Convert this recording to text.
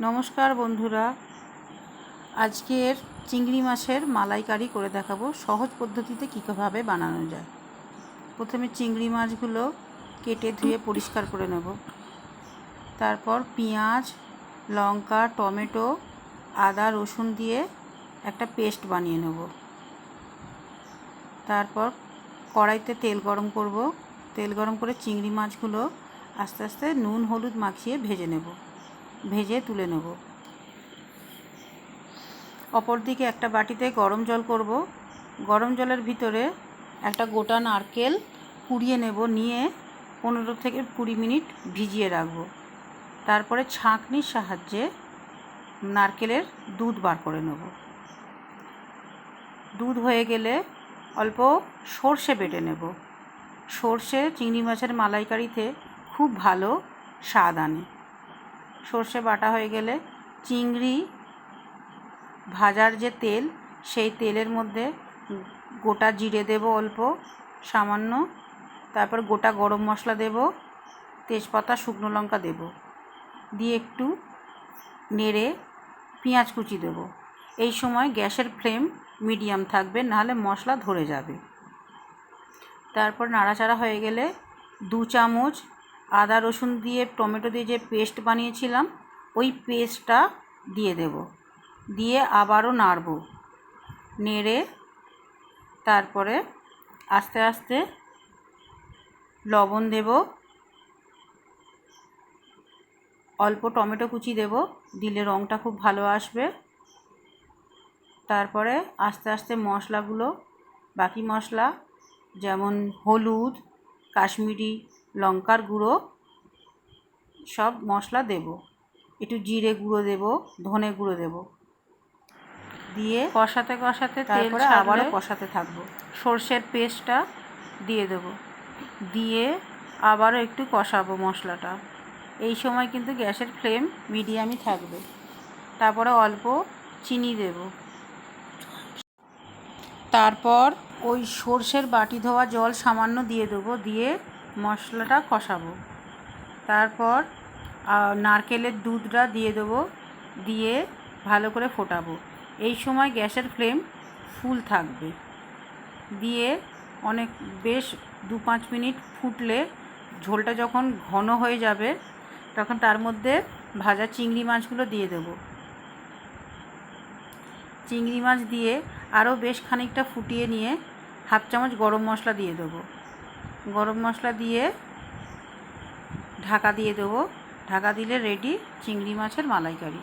নমস্কার বন্ধুরা। আজকের চিংড়ি মাছের মালাইকারি করে দেখাবো, সহজ পদ্ধতিতে কীভাবে বানানো যায়। প্রথমে চিংড়ি মাছগুলো কেটে ধুয়ে পরিষ্কার করে নেব। তারপর পেঁয়াজ, লঙ্কা, টমেটো, আদা, রসুন দিয়ে একটা পেস্ট বানিয়ে নেব। তারপর কড়াইতে তেল গরম করব। তেল গরম করে চিংড়ি মাছগুলো আস্তে আস্তে নুন, হলুদ মাখিয়ে ভেজে নেব। ভেজে তুলে নেব। অপর দিকে একটা বাটিতে গরম জল করব। গরম জলের ভিতরে একটা গোটা নারকেল কুড়িয়ে নেব, নিয়ে পনেরো থেকে কুড়ি মিনিট ভিজিয়ে রাখব। তারপরে ছাঁকনির সাহায্যে নারকেলের দুধ বার করে নেব। দুধ হয়ে গেলে অল্প সর্ষে বেটে নেব। সর্ষে, চিংড়ি মাছের মালাইকারিতে খুব ভালো স্বাদ আনে। সর্ষে বাটা হয়ে গেলে চিংড়ি ভাজার যে তেল, সেই তেলের মধ্যে গোটা জিরে দেব অল্প, সামান্য। তারপর গোটা গরম মশলা দেব, তেজপাতা, শুকনো লঙ্কা দেব। দিয়ে একটু নেড়ে পেঁয়াজ কুচি দেব। এই সময় গ্যাসের ফ্লেম মিডিয়াম থাকবে, নাহলে মশলা ধরে যাবে। তারপর নাড়াচাড়া হয়ে গেলে দু চামচ আদা রসুন দিয়ে টমেটো দিয়ে যে পেস্ট বানিয়েছিলাম, ওই পেস্টটা দিয়ে দেব। দিয়ে আবারও নাড়ব। নেড়ে তারপরে আস্তে আস্তে লবণ দেব। অল্প টমেটো কুচি দেব, দিলে রঙটা খুব ভালো আসবে। তারপরে আস্তে আস্তে মশলাগুলো, বাকি মশলা, যেমন হলুদ, কাশ্মীরি লঙ্কার গুঁড়ো সব মশলা দেব। একটু জিরে গুঁড়ো দেব ধনে গুঁড়ো দেব। দিয়ে কষাতে কষাতে তারপরে আবারও কষাতে থাকব। সর্ষের পেস্টটা দিয়ে দেব। দিয়ে আবারও একটু কষাবো মশলাটা। এই সময় কিন্তু গ্যাসের ফ্লেম মিডিয়ামই থাকবে। তারপরে অল্প চিনি দেব। তারপর ওই সর্ষের বাটি ধোয়া জল সামান্য দিয়ে দেবো। দিয়ে মশলাটা কষাবো। তারপর নারকেলের দুধটা দিয়ে দেবো, দিয়ে ভালো করে ফোটাবো। এই সময় গ্যাসের ফ্লেম ফুল থাকবে। দিয়ে অনেক, বেশ দু পাঁচ মিনিট ফুটলে ঝোলটা যখন ঘন হয়ে যাবে, তখন তার মধ্যে ভাজা চিংড়ি মাছগুলো দিয়ে দেবো। চিংড়ি মাছ দিয়ে আরও বেশ খানিকটা ফুটিয়ে নিয়ে হাফ চামচ গরম মশলা দিয়ে দেবো। গরম মশলা দিয়ে ঢাকা দিয়ে দেবো। ঢাকা দিলে রেডি চিংড়ি মাছের মালাইকারি।